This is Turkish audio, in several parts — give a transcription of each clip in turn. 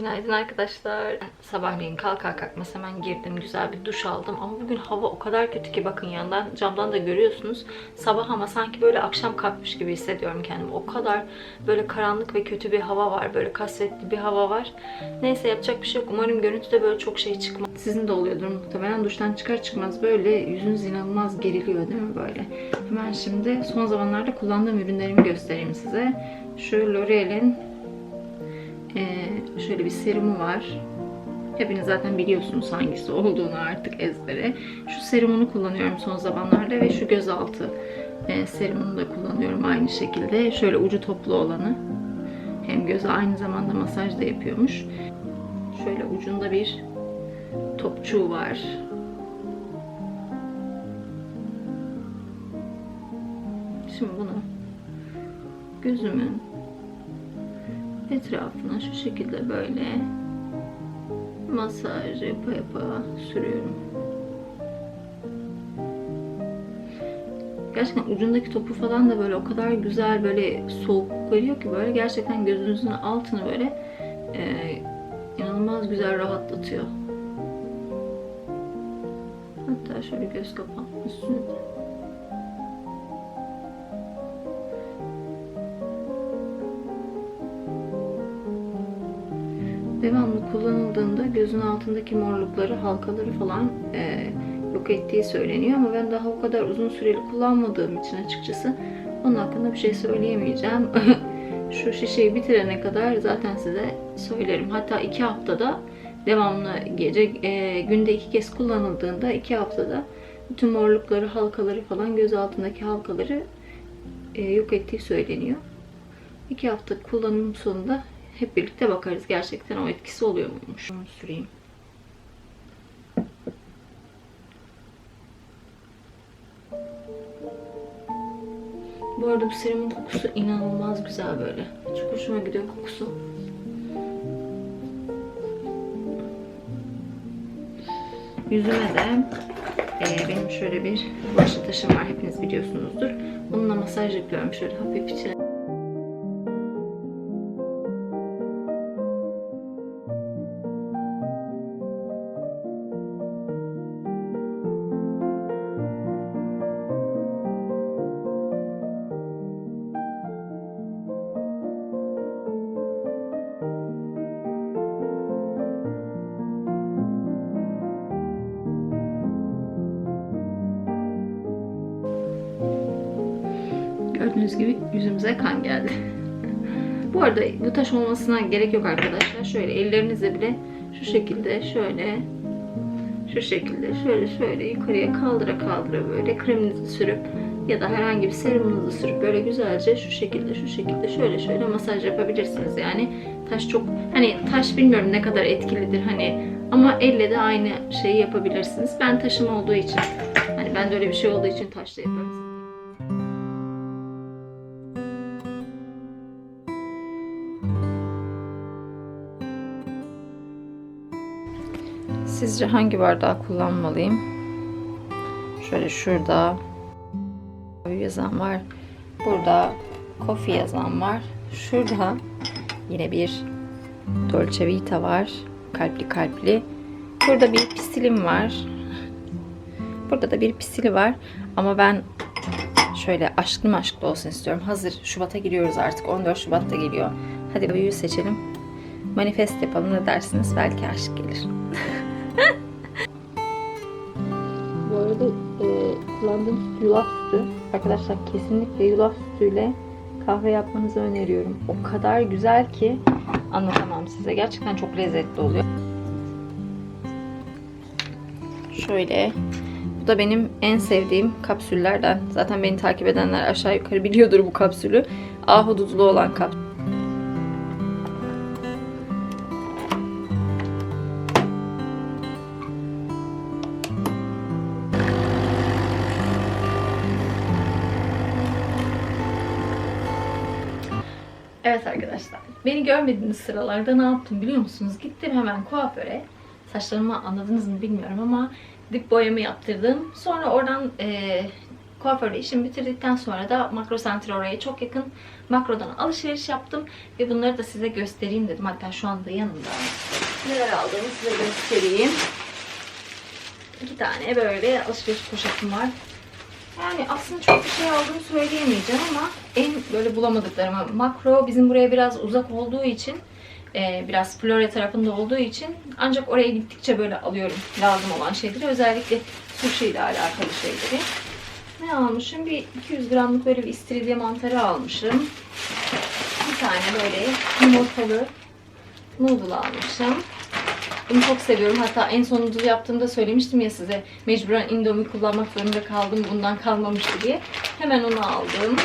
Günaydın arkadaşlar. Sabahleyin kalkar kalkmaz hemen girdim. Güzel bir duş aldım. Ama bugün hava o kadar kötü ki bakın yandan camdan da görüyorsunuz. Sabah ama sanki böyle akşam kalkmış gibi hissediyorum kendimi. O kadar böyle karanlık ve kötü bir hava var. Böyle kasvetli bir hava var. Neyse yapacak bir şey yok. Umarım görüntüde böyle çok şey çıkmaz. Sizin de oluyordur muhtemelen. Duştan çıkar çıkmaz böyle yüzünüz inanılmaz geriliyor değil mi böyle? Hemen şimdi son zamanlarda kullandığım ürünlerimi göstereyim size. Şu L'Oreal'in ee, şöyle bir serumu var. Hepiniz zaten biliyorsunuz hangisi olduğunu artık ezbere. Şu serumunu kullanıyorum son zamanlarda ve şu gözaltı e, serumunu da kullanıyorum aynı şekilde. Şöyle ucu toplu olanı. Hem göze aynı zamanda masaj da yapıyormuş. Şöyle ucunda bir topçuğu var. Şimdi bunu gözümün etrafına şu şekilde böyle masaj yapa yapa sürüyorum. Gerçekten ucundaki topu falan da böyle o kadar güzel böyle soğuk veriyor ki böyle gerçekten gözünüzün altını böyle e, inanılmaz güzel rahatlatıyor. Hatta şöyle göz kapağım üstüne devamlı kullanıldığında gözün altındaki morlukları, halkaları falan e, yok ettiği söyleniyor. Ama ben daha o kadar uzun süreli kullanmadığım için açıkçası onun hakkında bir şey söyleyemeyeceğim. Şu şişeyi bitirene kadar zaten size söylerim. Hatta iki haftada devamlı gece e, günde iki kez kullanıldığında iki haftada bütün morlukları, halkaları falan göz altındaki halkaları e, yok ettiği söyleniyor. İki hafta kullanım sonunda hep birlikte bakarız gerçekten o etkisi oluyor muymuş. Onu süreyim. Bu arada bu serumun kokusu inanılmaz güzel böyle. Çok hoşuma gidiyor kokusu. Yüzüme de e, benim şöyle bir bulaşık taşım var hepiniz biliyorsunuzdur. Onunla masaj yapıyorum şöyle hafif Gördüğünüz gibi yüzümüze kan geldi. Bu arada bu taş olmasına gerek yok arkadaşlar. Şöyle ellerinizle bile şu şekilde şöyle şu şekilde şöyle şöyle yukarıya kaldıra kaldıra böyle kreminizi sürüp ya da herhangi bir serumunuzu sürüp böyle güzelce şu şekilde şu şekilde şöyle şöyle masaj yapabilirsiniz. Yani taş çok hani taş bilmiyorum ne kadar etkilidir hani ama elle de aynı şeyi yapabilirsiniz. Ben taşım olduğu için hani ben de öyle bir şey olduğu için taşla yapıyorum. Sizce hangi bardağı kullanmalıyım? Şöyle şurada yazan var. Burada coffee yazan var. Şurada yine bir Dolce Vita var. Kalpli kalpli. Burada bir pisilim var. Burada da bir pisili var. Ama ben şöyle aşklı aşklı olsun istiyorum. Hazır Şubat'a giriyoruz artık. 14 Şubat'ta geliyor. Hadi büyüğü seçelim. Manifest yapalım ne dersiniz? Belki aşk gelir. Yulaf sütü. Arkadaşlar kesinlikle yulaf sütüyle kahve yapmanızı öneriyorum. O kadar güzel ki anlatamam size. Gerçekten çok lezzetli oluyor. Şöyle. Bu da benim en sevdiğim kapsüllerden. Zaten beni takip edenler aşağı yukarı biliyordur bu kapsülü. Ahududulu olan kapsül. Evet arkadaşlar. Beni görmediğiniz sıralarda ne yaptım biliyor musunuz? Gittim hemen kuaföre. Saçlarımı anladınız mı bilmiyorum ama dip boyamı yaptırdım. Sonra oradan e, Kuaförde işimi bitirdikten sonra da Makro Center oraya çok yakın. Makro'dan alışveriş yaptım ve bunları da size göstereyim dedim. Hatta şu anda yanımda. Neler aldığımı size göstereyim. İki tane böyle alışveriş poşetim var. Yani aslında çok bir şey aldığımı söyleyemeyeceğim ama en böyle bulamadıklarımı. Makro bizim buraya biraz uzak olduğu için e, biraz Florya tarafında olduğu için ancak oraya gittikçe böyle alıyorum lazım olan şeyleri. Özellikle sushi ile alakalı şeyleri. Ne almışım? Bir 200 gramlık böyle bir istiridye mantarı almışım. Bir tane böyle yumurtalı noodle almışım. Bunu çok seviyorum. Hatta en son noodle yaptığımda söylemiştim ya size. Mecburen indomie kullanmak zorunda kaldım. Bundan kalmamıştı diye. Hemen onu aldım.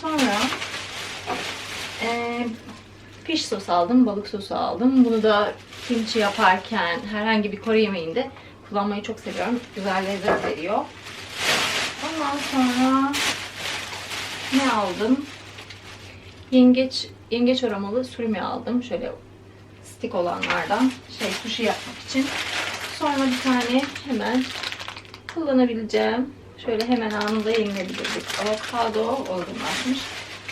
Sonra eee fish sos aldım. Balık sosu aldım. Bunu da kimchi yaparken herhangi bir Kore yemeğinde kullanmayı çok seviyorum. Güzel lezzet veriyor. Ondan sonra ne aldım? Yengeç yengeç aromalı surimi aldım. Şöyle stick olanlardan şey sushi yapmak için. Sonra bir tane hemen kullanabileceğim. Şöyle hemen anında yenilebilirdik. Avokado olgunlaşmış.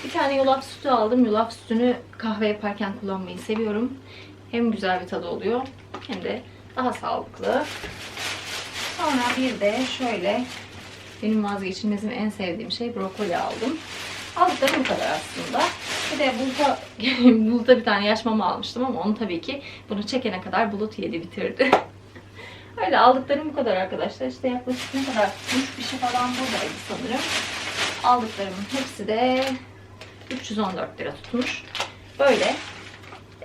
Bir tane yulaf sütü aldım. Yulaf sütünü kahve yaparken kullanmayı seviyorum. Hem güzel bir tadı oluyor hem de daha sağlıklı. Sonra bir de şöyle benim vazgeçilmezim en sevdiğim şey brokoli aldım. Aldıklarım bu kadar aslında. Bir de buluta, buluta bir tane yaş mama almıştım ama onu tabii ki bunu çekene kadar bulut yedi bitirdi. Öyle aldıklarım bu kadar arkadaşlar. İşte yaklaşık ne kadar? 3 bir şey falan buradaydı sanırım. Aldıklarımın hepsi de 314 lira tutmuş. Böyle.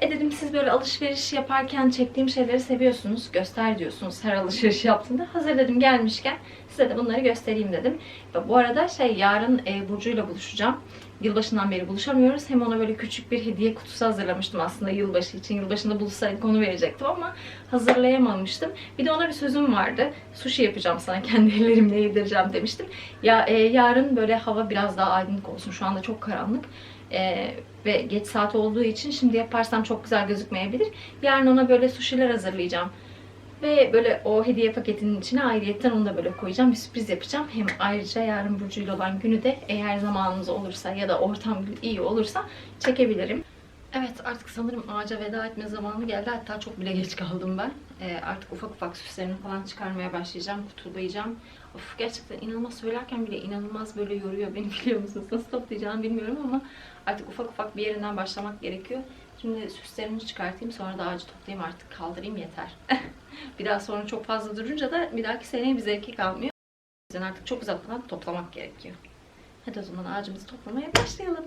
E dedim siz böyle alışveriş yaparken çektiğim şeyleri seviyorsunuz. Göster diyorsunuz her alışveriş yaptığında. Hazır dedim gelmişken size de bunları göstereyim dedim. Ve bu arada şey yarın e, Burcu'yla buluşacağım. Yılbaşından beri buluşamıyoruz. Hem ona böyle küçük bir hediye kutusu hazırlamıştım aslında yılbaşı için. Yılbaşında buluşsaydık onu verecektim ama hazırlayamamıştım. Bir de ona bir sözüm vardı. Sushi yapacağım sana kendi ellerimle yedireceğim demiştim. Ya e, yarın böyle hava biraz daha aydınlık olsun. Şu anda çok karanlık. Ee, ve geç saat olduğu için şimdi yaparsam çok güzel gözükmeyebilir. Yarın ona böyle suşiler hazırlayacağım. Ve böyle o hediye paketinin içine ayrıyetten onu da böyle koyacağım. Bir sürpriz yapacağım. Hem ayrıca yarın Burcu'yla olan günü de eğer zamanınız olursa ya da ortam iyi olursa çekebilirim. Evet artık sanırım ağaca veda etme zamanı geldi. Hatta çok bile geç kaldım ben. Ee, artık ufak ufak süslerini falan çıkarmaya başlayacağım. Kutulayacağım. Of gerçekten inanılmaz söylerken bile inanılmaz böyle yoruyor beni biliyor musunuz? Nasıl toplayacağımı bilmiyorum ama artık ufak ufak bir yerinden başlamak gerekiyor. Şimdi süslerimi çıkartayım sonra da ağacı toplayayım artık kaldırayım yeter. bir daha sonra çok fazla durunca da bir dahaki seneye bir zevki kalmıyor. O yüzden artık çok uzatmadan toplamak gerekiyor. Hadi o zaman ağacımızı toplamaya başlayalım.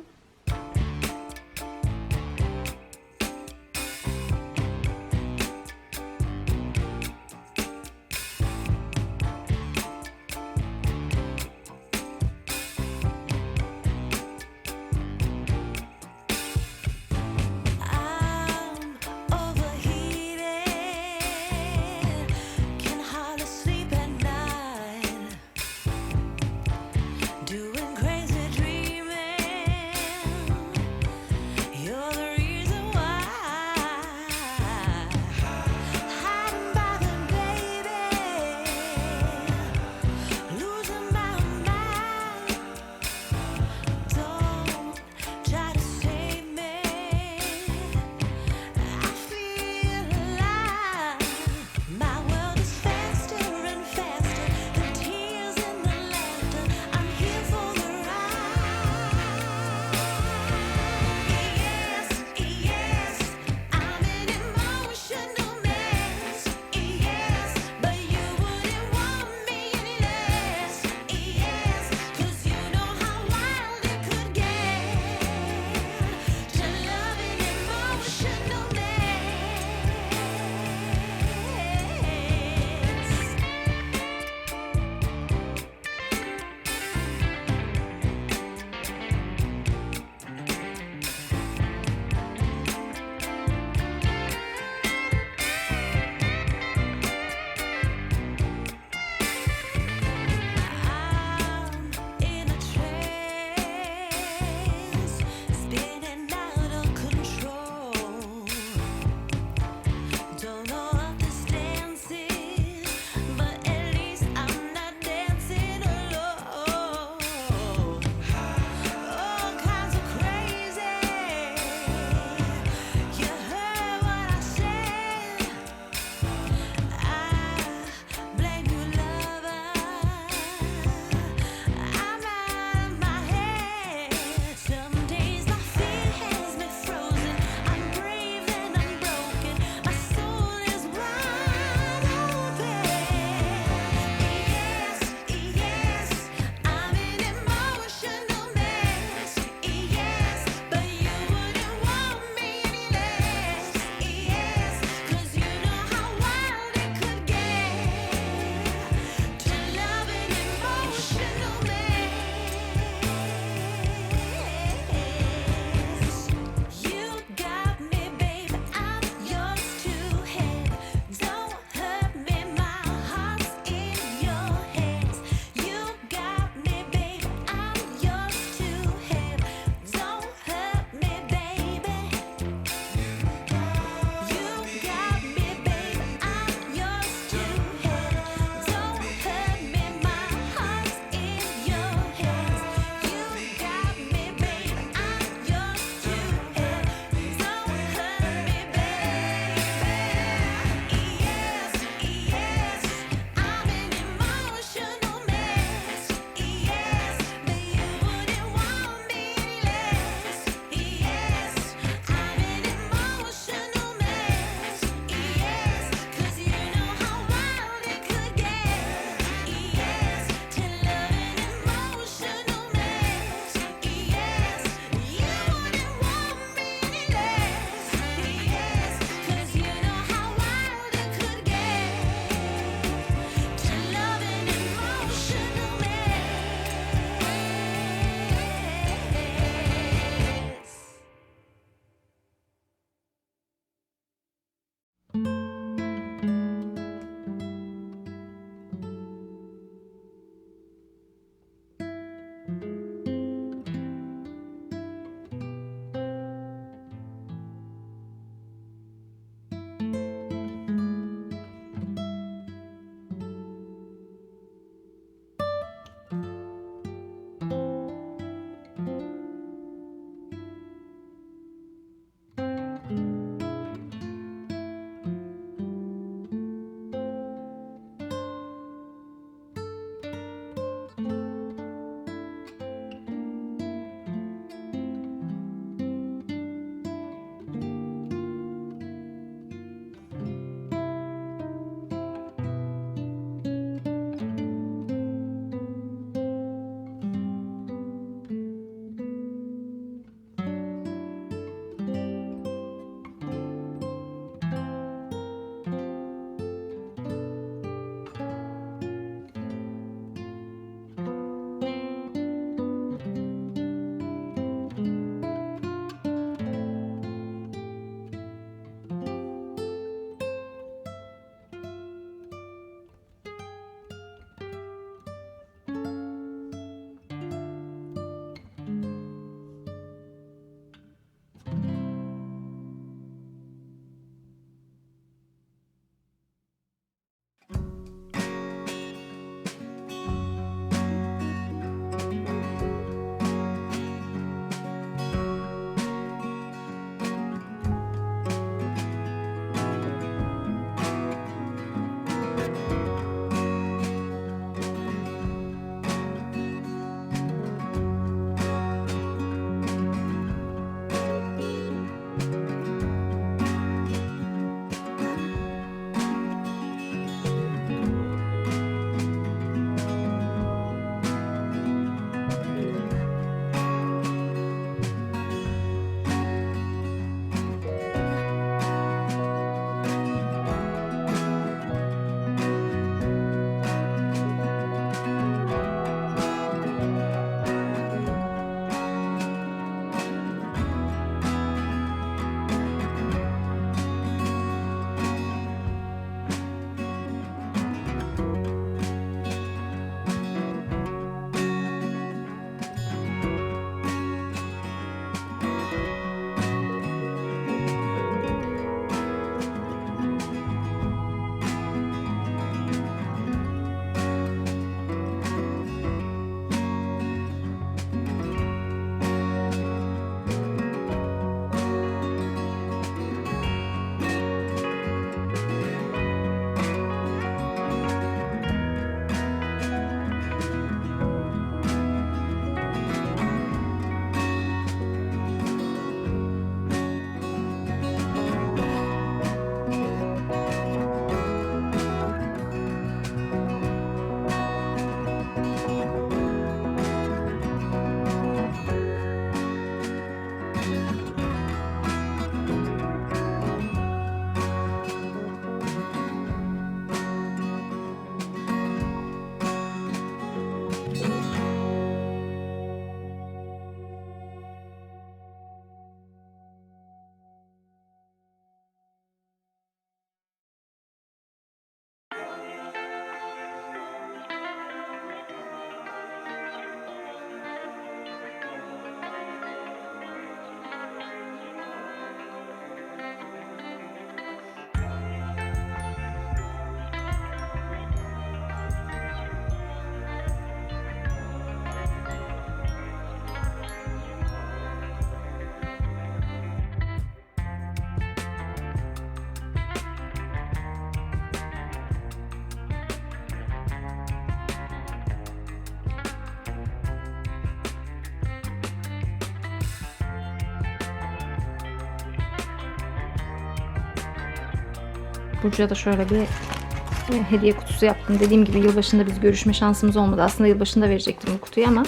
Burcu'ya da şöyle bir e, hediye kutusu yaptım. Dediğim gibi yılbaşında biz görüşme şansımız olmadı. Aslında yılbaşında verecektim bu kutuyu ama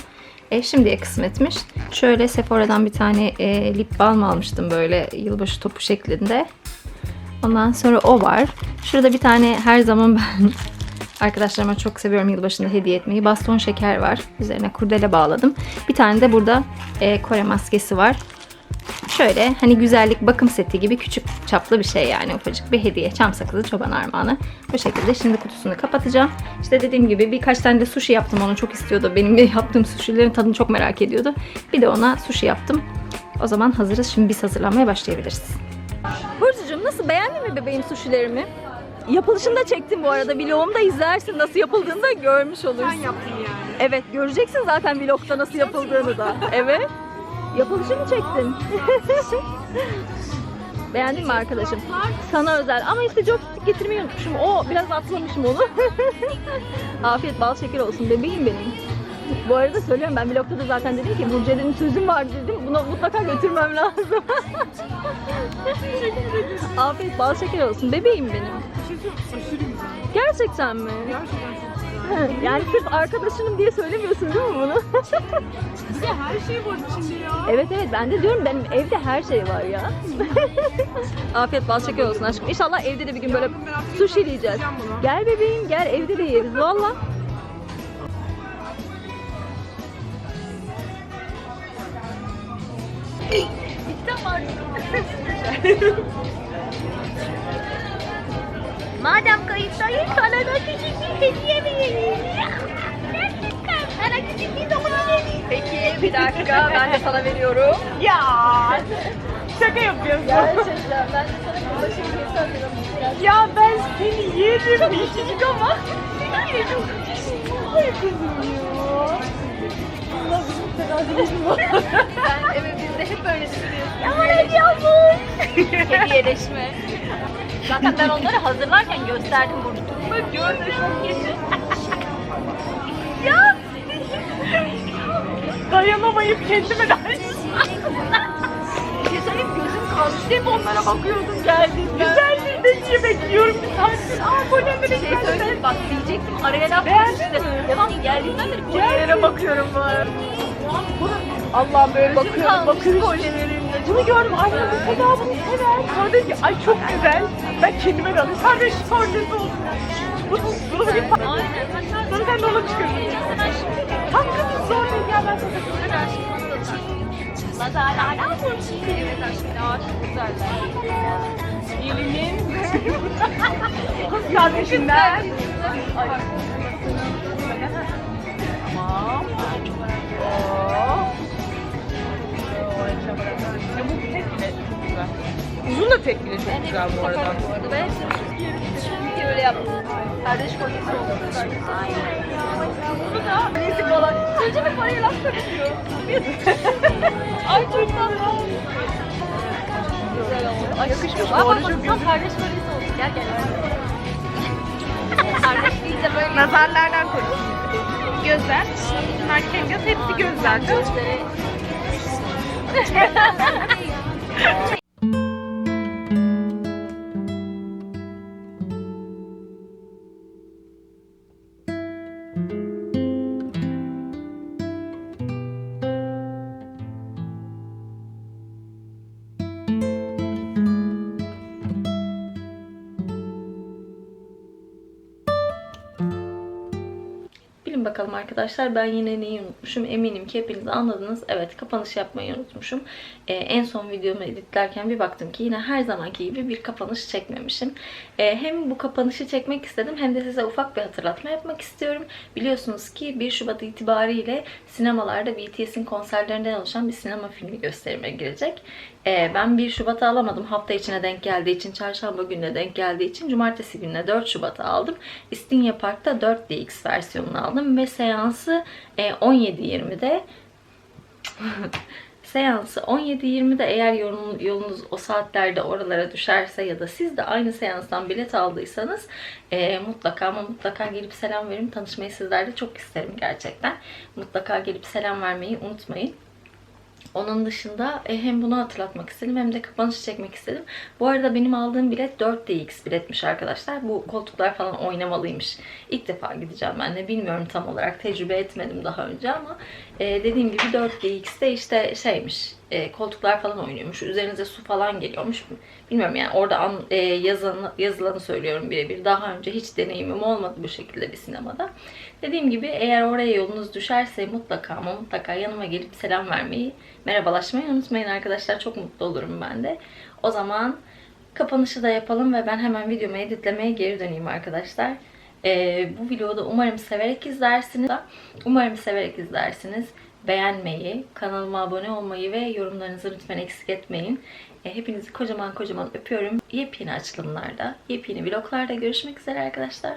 e, şimdiye kısmetmiş. Şöyle Sephora'dan bir tane e, lip balm almıştım böyle yılbaşı topu şeklinde. Ondan sonra o var. Şurada bir tane her zaman ben arkadaşlarıma çok seviyorum yılbaşında hediye etmeyi. Baston şeker var. Üzerine kurdele bağladım. Bir tane de burada e, Kore maskesi var. Şöyle hani güzellik bakım seti gibi küçük çaplı bir şey yani ufacık bir hediye. Çam sakızı çoban armağanı. Bu şekilde şimdi kutusunu kapatacağım. İşte dediğim gibi birkaç tane de sushi yaptım. Onu çok istiyordu. Benim yaptığım sushilerin tadını çok merak ediyordu. Bir de ona sushi yaptım. O zaman hazırız. Şimdi biz hazırlanmaya başlayabiliriz. Burcucuğum nasıl beğendin mi bebeğim sushilerimi? Yapılışını da çektim bu arada. Vlogumda izlersin nasıl yapıldığını da görmüş olursun. Sen yaptın yani. Evet göreceksin zaten vlogda nasıl yapıldığını da. Evet. Yapılışını çektim. Beğendin mi arkadaşım? Sana özel. Ama işte joystick getirmeyi unutmuşum. O biraz atlamışım onu. Afiyet bal şeker olsun bebeğim benim. Bu arada söylüyorum ben vlogda da zaten dedim ki Burcu'nun sözüm var dedim. Bunu mutlaka götürmem lazım. Afiyet bal şeker olsun bebeğim benim. Gerçekten mi? Gerçekten. Yani sırf arkadaşınım diye söylemiyorsun değil mi bunu? Bir de her şey var içinde ya. evet evet ben de diyorum benim evde her şey var ya. Afiyet bal şeker olsun aşkım. İnşallah evde de bir gün böyle sushi bunu. Gel bebeğim gel evde de yeriz valla. Madem kayıttayız sana da küçük bir hediye vereyim. Sana küçük bir vereyim. Peki bir dakika ben de sana veriyorum. Ya. Şaka yapıyorsun. Gerçekten ben de sana hediyesi hazırladım. Ya ben seni yerim. Çok küçücük ama. Yine çok küçücük. Kızım ya. Allah bizim terazimiz var. Ben evet biz de hep öyle düşünüyoruz. Ama hediye olmuş. Hediyeleşme. Zaten ben onları hazırlarken gösterdim Burcu. Bak gördüm. ya. Dayanamayıp kendime Bir şey söyleyeyim gözüm kalmıştı hep onlara bakıyordum geldiğinde. Güzeldir de diye bekliyorum bir saattir. Aa kolem Bir bebek şey söyleyeyim bak diyecektim araya laf Beğendin işte. mi? Devam geldiğinden beri kolyelere bakıyorum bu arada. Allah'ım böyle bakıyorum kalmış bakıyorum. Bunu gördüm. Ay bu Seda bunu sever. Sonra dedim ki ay çok güzel. Ben kendime de alayım. Sen de kolyesi olsun. Bunu, bunu bir pa- Aynen. Hatta Sonra sen de ona çıkıyorsun. ben şimdi Tam kızım zor değil ya ben sana Nazarlardan vursun. Evet aşkım. Çok güzeller. Elinin kız kardeşinden. Ay. Uzun da tek bile çok güzel bu arada. Bu arada ben hepsini bir öyle yaptım. Kardeş kolyesi oldu. Aynen. Bunu da neyse falan. Çocuğum bir parayı laf konuşuyor. Ay çok tatlı. Güzel oldu. Ay Yakışmış Bak bu bak arada, çok güzel. kardeş kolyesi oldu. Gel gel. kardeş deyince böyle Nazarlardan korusun. Gözler. Manken göz hepsi göz zaten. gözleri. Bakalım arkadaşlar ben yine neyi unutmuşum eminim ki hepiniz anladınız. Evet kapanış yapmayı unutmuşum. Ee, en son videomu editlerken bir baktım ki yine her zamanki gibi bir kapanış çekmemişim. Ee, hem bu kapanışı çekmek istedim hem de size ufak bir hatırlatma yapmak istiyorum. Biliyorsunuz ki 1 Şubat itibariyle sinemalarda BTS'in konserlerinden oluşan bir sinema filmi gösterime girecek. Ee, ben 1 Şubat'ı alamadım. Hafta içine denk geldiği için, çarşamba gününe denk geldiği için cumartesi gününe 4 Şubat'ı aldım. İstinye Park'ta 4DX versiyonunu aldım ve seansı e, 17.20'de seansı 17.20'de eğer yolun- yolunuz o saatlerde oralara düşerse ya da siz de aynı seanstan bilet aldıysanız e, mutlaka ama mutlaka gelip selam verin. Tanışmayı sizlerle çok isterim gerçekten. Mutlaka gelip selam vermeyi unutmayın. Onun dışında e, hem bunu hatırlatmak istedim hem de kapanışı çekmek istedim. Bu arada benim aldığım bilet 4DX biletmiş arkadaşlar. Bu koltuklar falan oynamalıymış. İlk defa gideceğim ben de bilmiyorum tam olarak tecrübe etmedim daha önce ama e, dediğim gibi 4DX'te işte şeymiş e, koltuklar falan oynuyormuş. Üzerinize su falan geliyormuş. Bilmiyorum yani orada an, e, yazanı, yazılanı söylüyorum birebir. Daha önce hiç deneyimim olmadı bu şekilde bir sinemada. Dediğim gibi eğer oraya yolunuz düşerse mutlaka ama mutlaka yanıma gelip selam vermeyi, merhabalaşmayı unutmayın arkadaşlar. Çok mutlu olurum ben de. O zaman kapanışı da yapalım ve ben hemen videomu editlemeye geri döneyim arkadaşlar. Ee, bu videoda umarım severek izlersiniz. Umarım severek izlersiniz. Beğenmeyi, kanalıma abone olmayı ve yorumlarınızı lütfen eksik etmeyin. Ee, hepinizi kocaman kocaman öpüyorum. Yepyeni açılımlarda, yepyeni vloglarda görüşmek üzere arkadaşlar.